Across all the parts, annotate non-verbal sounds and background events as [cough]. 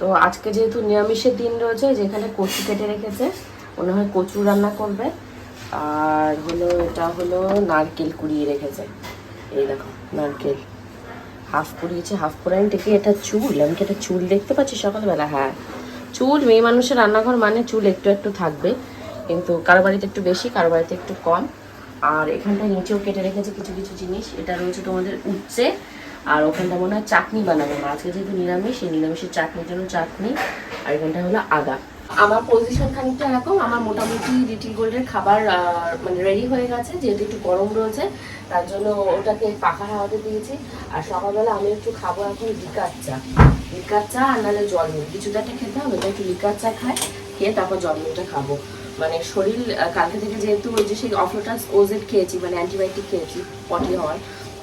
তো আজকে যেহেতু নিরামিষের দিন রয়েছে, যেখানে কচু কেটে রেখেছে, মনে হয় কচু রান্না করবে। আর হলো, এটা হলো নারকেল কুড়িয়ে রেখেছে। এই দেখো, নারকেল। হাফ কুড়িয়েছে, হাফ কুড়াইন থেকে এটা চুল, আমি কি এটা চুল দেখতে পাচ্ছি সকালবেলা? হ্যাঁ। চুল, মেয়ে মানুষের রান্নাঘর মানে চুল একটু একটু থাকবে, কিন্তু কারও বাড়িতে একটু বেশি, কারও বাড়িতে একটু কম। আর এখানটায় নিচেও কেটে রেখেছে কিছু কিছু জিনিস। এটা রয়েছে তোমাদের উচ্ছে, আর ওখানটা মনে হয় চাটনি বানাবে। আজকে যেহেতু নিরামিষ সেই নিরামিষের চাটনির জন্য চাটনি, আর এখানটা হলো আদা। আমার পজিশন খানিকটা এরকম, আমার মোটামুটি লিটিল গোল্ডের খাবার মানে রেডি হয়ে গেছে, যেহেতু একটু গরম রয়েছে, তার জন্য ওটাকে পাখা হাওয়াতে দিয়েছি। আর সকালবেলা আমি একটু খাব এখন লিকার চা। লিকার চা আর নাহলে জল মুড়ি কিছু তো একটা খেতে হবে তো একটু লিকার চা খাই, খেয়ে তারপর জল মুড়িটা খাব। মানে শরীর কালকে থেকে যেহেতু ওই যে সেই অফলোটাস ওজেড খেয়েছি মানে অ্যান্টিবায়োটিক খেয়েছি পটি হওয়ার।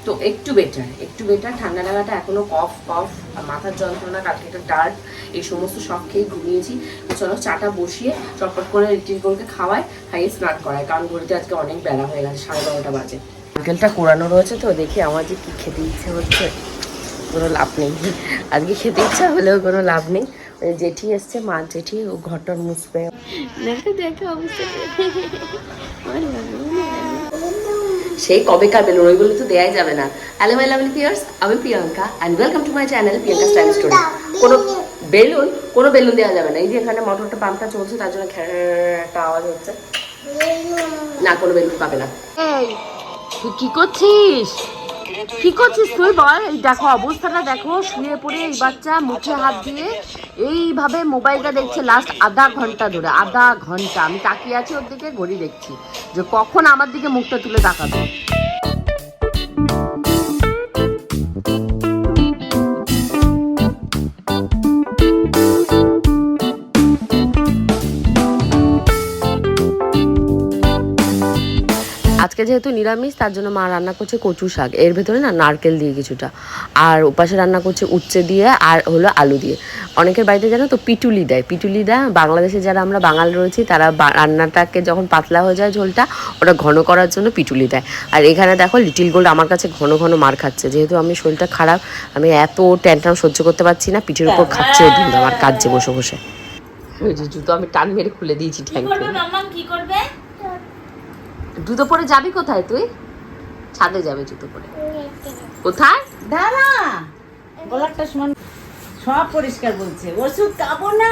তো একটু বেটার একটু বেটার ঠান্ডা লাগাটা এখনও কফ কফ মাথার যন্ত্রণা, কালকে একটা ডার্ট এই সমস্ত সব খেয়ে ঘুমিয়েছি। চলো চাটা বসিয়ে চটপট করে লিটিল গোলকে খাওয়ায় খাইয়ে স্নান করায় কারণ ঘড়িতে আজকে অনেক বেলা হয়ে গেছে, সাড়ে বারোটা বাজে। নারকেলটা কোরানো রয়েছে তো, দেখি আমার যে কী খেতে ইচ্ছে হচ্ছে, কোনো লাভ নেই। আজকে খেতে ইচ্ছা হলেও কোনো লাভ নেই। জেঠি এসছে, মা জেঠি, ও ঘরটার মুছবে। দেখো দেখো অবস্থা। সেই কবেকার বেলুন ওইগুলো তো দেয়াই যাবে না। হ্যালো মাই লাভলি পিয়ার্স আমি Priyanka and welcome to my channel Priyanka style story কোনো বেলুন কোনো বেলুন দেওয়া যাবে না এই যে এখানে মোটরটা পাম্পটা চলছে তার জন্য একটা আওয়াজ হচ্ছে না কোনো বেলুন পাবে না তুই কি করছিস কি করছিস তুই বল এই দেখো অবস্থাটা দেখো, শুয়ে পড়ে এই বাচ্চা মুখে হাত দিয়ে এইভাবে মোবাইলটা দেখছে লাস্ট আধা ঘণ্টা ধরে, আধা ঘণ্টা। আমি তাকিয়ে আছি ওর দিকে, ঘড়ি দেখছি যে কখন আমার দিকে মুখটা তুলে তাকাবে। যেহেতু নিরামিষ তার জন্য মা রান্না করছে কচু শাক। এর ভেতরে না নারকেল দিয়ে কিছুটা। আর ওপাশে রান্না করছে উচ্ছে দিয়ে আর হলো আলু দিয়ে। অনেকের বাড়িতে জানো তো পিটুলি দেয়। পিটুলি দেয় বাংলাদেশে যারা আমরা বাঙাল রয়েছি তারা রান্নাটাকে যখন পাতলা হয়ে যায় ঝোলটা ওটা ঘন করার জন্য পিটুলি দেয়। আর এখানে দেখো লিটিল গোল্ড আমার কাছে ঘন ঘন মার খাচ্ছে। যেহেতু আমি শরীরটা খারাপ আমি এত ট্যান্টাম সহ্য করতে পারছি না পিঠের উপর খাচ্ছে দুধ আমার কাজে বসে বসে। ওই যে জুতো আমি টান মেরে খুলে দিয়েছি ঠ্যাং কি করবে? জুতো পরে যাবি কোথায় তুই? ছাদে যাবে জুতো পরে। কোথায়? দাঁড়া। গলাটা সমান সব পরিষ্কার বলছে। ওষুধ খাব না।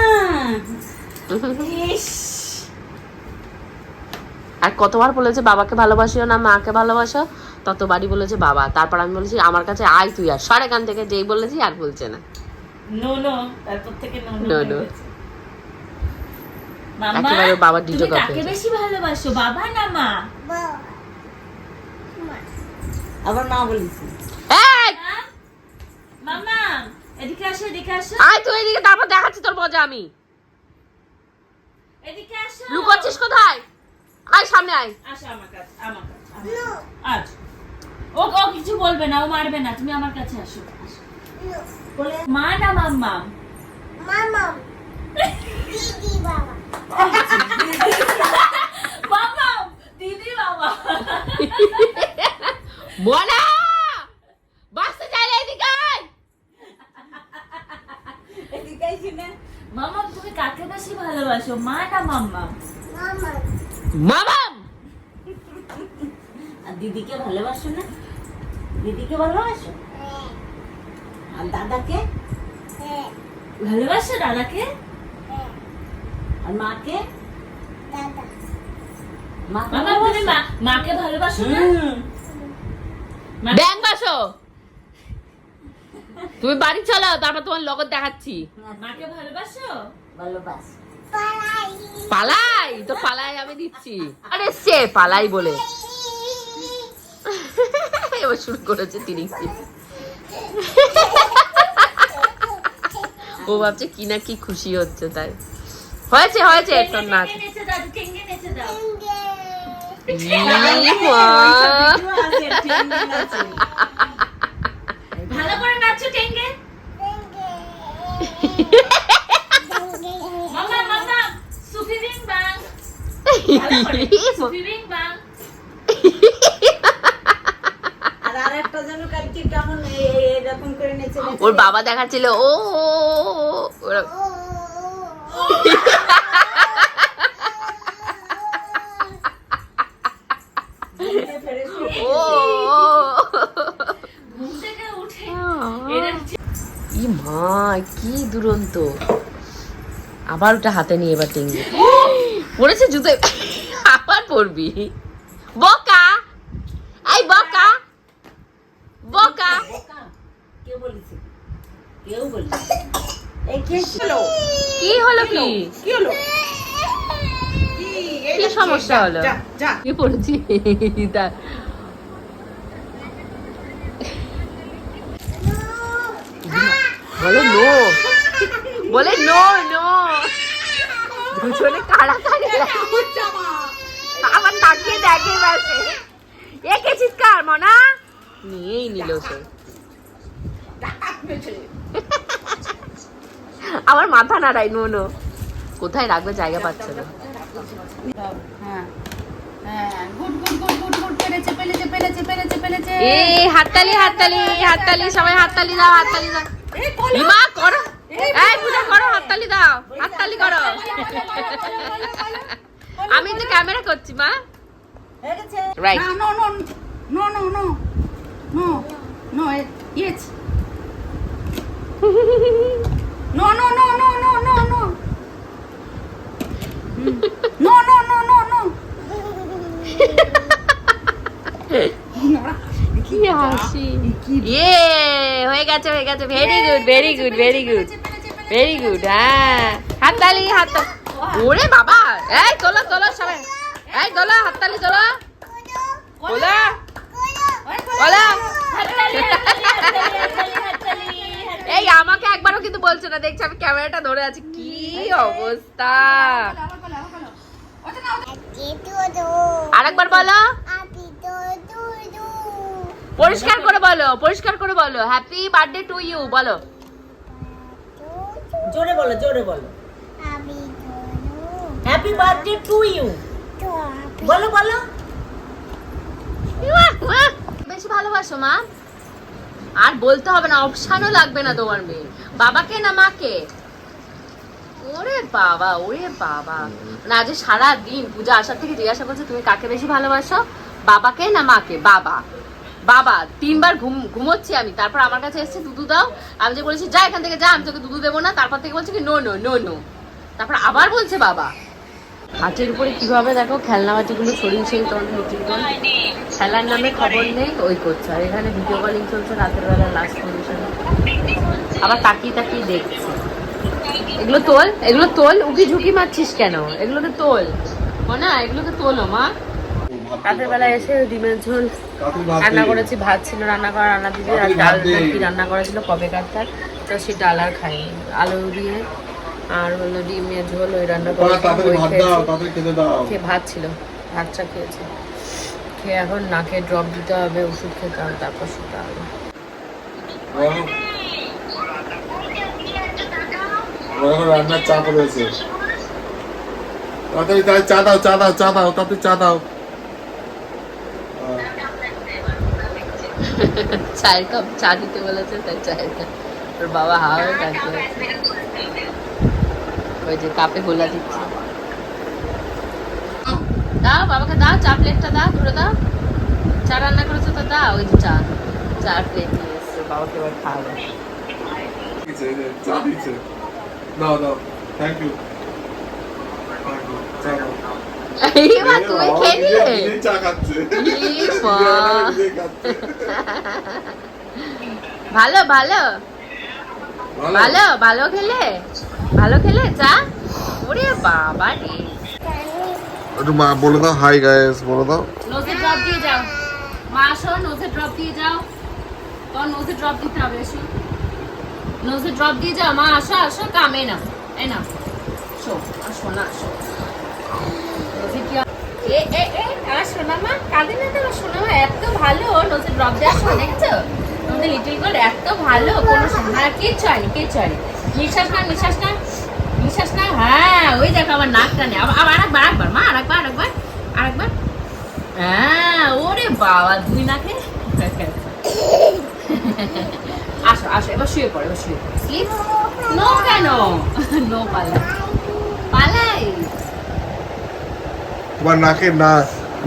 আর কতবার বলেছে বাবাকে ভালোবাসিও না মাকে ভালোবাসো? ততবারই বলেছে বাবা। তারপর আমি বলেছি আমার কাছে আয় তুই আর। সর এখান থেকে যেই বলেছি আর বলছে না। No no. তারপর থেকে নো নো কাকে বেশি ভালোবাসো বাবা না মা? আবার মা বলেছি। এই! মাম্মা এদিকে আসো এদিকে আসো। আয় তুই এদিকে তারপর দেখাচ্ছি তোর মজা আমি। এদিকে আসো। লুকোচ্ছিস কোথায়? আয় সামনে আয়। আসো আমার কাছে আমার কাছে আচ্ছা ও ও কিছু বলবে না ও মারবে না তুমি আমার কাছে আসো। আসো। মা না মাম্মা মাম্মা। [laughs] দিদি বাবা। বাসতে চাইলে এদিকে আয় এদিকে। আইসি না তুমি কাকে বেশি ভালোবাসো মা না মাম্মা? মামাম আর দিদিকে ভালোবাসো না? দিদিকে ভালোবাসো? আর দাদাকে? ভালোবাসো দাদাকে? আর মাকে? তুমি মা- মাকে ভালোবাসো না? ব্যাং বাসো। তুমি বাড়ি চলো তারপর তোমার লগত দেখাচ্ছি। মাকে ভালোবাসো? ভালোবাস। পালাই তো পালাই আমি দিচ্ছি। আরে সে পালাই বলে। এবার শুরু করেছে তিনি ও ভাবছে কি না কি খুশি হচ্ছে তাই। হয়েছে হয়েছে তোর নাচ। ভালো করে টেঙ্গে মামা বাং ওর বাবা দেখাচ্ছিল ও ওরা- মা, কি দুরন্ত। আবার ওটা হাতে নিয়ে এবার টেঙ্গি। পড়েছে জুতো আবার পড়বি বকা। এই বকা। বকা। কে বলেছে? কেউ বলেছে কে হলো কি কি? হলো? কি সমস্যা হলো? যা যা। কি পড়েছি? বলে নো। বলে নো নো। দুজনে কাড়াকাড়ি আবার তাকিয়ে দেখে বাসে। এ কে চিৎকার মনা? নিয়েই নিল সে। আমার মাথা নাড়াই নো নো। কোথায় রাখবে জায়গা পাচ্ছে না। হাততালি হাততালি হাততালি সবাই হাততালি দাও হাততালি দাও। হিমা করো। এই পূজা করো হাততালি দাও হাততালি করো। আমি তো ক্যামেরা করছি মা। Right no, no, no, no, no, no, no. Mm. No, no, no, no, no. কি হাসি ইয়ে হয়ে গেছে হয়ে গেছে। Very good very good very good very good হ্যাঁ। হাততালি হাত ওরে বাবা! এই তোলো তোলো সবাই। এই তোলো হাততালি তোলো। তোলো তোলো এই আমাকে একবারও কিন্তু বলছো না দেখছি আমি ক্যামেরাটা ধরে আছি। কি অবস্থা? আরেকবার বলো। পরিষ্কার করে বলো পরিষ্কার করে বলো। হ্যাপি বার্থডে টু ইউ বলো। জোরে বলো জোরে বলো। হ্যাপি বার্থডে টু ইউ বলো বলো। বেশি ভালোবাসো মা। আর বলতে হবে না, অপশানও লাগবে না তোমার মেয়ে। বাবাকে না মাকে? ওরে বাবা ওরে বাবা। না আজ সারা দিন পূজা আসার থেকে জিজ্ঞাসা করছে, তুমি কাকে বেশি ভালোবাসো, বাবাকে না মাকে? বাবা। বাবা, তিনবার ঘুম, ঘুমোচ্ছি আমি। তারপর আমার কাছে এসেছে, দুধু দাও। আমি যে বলেছি, যা এখান থেকে যা, আমি তোকে দুধু দেবো না। তারপর থেকে বলছে কি, নো নো নো নো। তারপর আবার বলছে বাবা হাতের উপরে কীভাবে দেখো খেলনা বাটিগুলো ছড়িয়ে ছিল তোমাদের মিটিং খেলার নামে খবর নেই ওই করছে। আর এখানে ভিডিও কলিং চলছে রাতের বেলা লাস্ট পজিশন আবার তাকিয়ে তাকিয়ে দেখছে। এগুলো তোল এগুলো তোল উকি ঝুঁকি মারছিস কেন? এগুলোকে তোল। না এগুলোকে তোলো মা। রাতের বেলা এসে ডিমের ঝোল রান্না করেছি ভাত ছিল রান্না করা রান্না দিদি আর ডাল কি রান্না করা ছিল কবে কাটতার তো সেই ডাল আর খাইনি। আলু দিয়ে আর হলো ডিমের ঝোল ওই রান্না করে ভাত দাও তাড়াতাড়ি খেতে দাও। খেয়ে ভাত ছিল ভাতটা খেয়েছি। খেয়ে এখন নাকে ড্রপ দিতে হবে ওষুধ খেতে হবে তারপর শুতে হবে। রান্নার চাপ রয়েছে। তাড়াতাড়ি তাই চা দাও চা দাও চা দাও তাড়াতাড়ি চা দাও। চায়ের কাপ চা দিতে বলেছে তাই চায়ের কাপ। ওর বাবা হাওয়া আছে। ওই যে কাপে গোলা দিচ্ছে। দাও বাবাকে দাও চা প্লেটটা দাও ধরে দাও। চা রান্না করেছ তো দাও ওই যে চা চার প্লেট নিয়ে এসছে। বাবাকে এবার খাওয়াবে। চা দিচ্ছে দাও দাও থ্যাংক ইউ। ভালো ভালো। ভালো। ভালো খেলে? ভালো খেলে? চা ওরে বাবা রে। একটু মা বলে দাও হাই গাইস বলে দাও। নোজে ড্রপ দিয়ে যাও। মা আসো নোজে ড্রপ দিয়ে যাও। তোর নোজে ড্রপ দিতে হবে এসো নোজে ড্রপ দিয়ে যাও। মা আসো আসো কামে না এ না শো আসো না আসো নোজে কি এ এ এ আমার সোনা মা কাঁদে না তো আমার সোনা মা এত ভালো নোজে ড্রপ দেওয়ার সময় দেখছ? আমাদের লিটিল এত ভালো, কোনো সময় কিচ্ছু হয়নি কিচ্ছু হয়নি নিঃশ্বাস না নিঃশ্বাস না নিঃশ্বাস না হ্যাঁ ওই দেখো আমার নাক টানে। আবার আরেকবার মা, আরেকবার হ্যাঁ ওরে বাবা, দুই নাকে। আসো আসো, এবার শুয়ে পড়ো, এবার শুয়ে পড়ো। নো কেন? নো পালাই। পালাই। তোমার নাকে না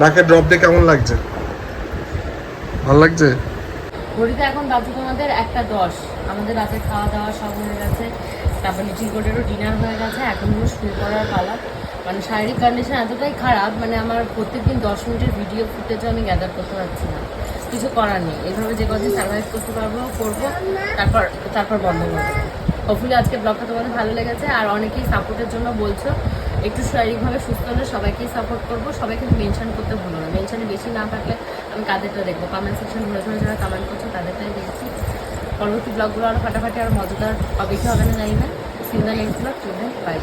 নাকে ড্রপ দিয়ে কেমন লাগছে? ভালো লাগছে? ঘড়িতে এখন বাজে তোমাদের একটা দশ। আমাদের রাতে খাওয়া দাওয়া সব হয়ে গেছে। তারপর লিচিং গোটেরও ডিনার হয়ে গেছে। এখন পুরো শুয়ে পড়ার পালা। মানে শারীরিক কন্ডিশন এতটাই খারাপ মানে আমার প্রত্যেকদিন দশ মিনিটের ভিডিও ফুটেজও আমি গ্যাদার করতে পারছি না। কিছু করার নেই। এইভাবে যে কদিন সার্ভাইভ করতে পারব, করব, তারপর তারপর বন্ধ করব হোপফুলি আজকে ব্লগটা তোমাদের ভালো লেগেছে আর অনেকেই সাপোর্টের জন্য বলছো, একটু শারীরিকভাবে সুস্থ হলে সবাইকেই সাপোর্ট করব। সবাই কিন্তু মেনশন করতে ভুলো না। মেনশনে বেশি না থাকলে আমি কাদেরটা দেখব? কমেন্ট সেকশন ঘুরে ঘুরে যারা কমেন্ট করছ, তাদেরটাই দেখছি। পরবর্তী ব্লগগুলো আরও ফাটাফাটি, আর মজাদার কি হবে না জানি না। Single next blog by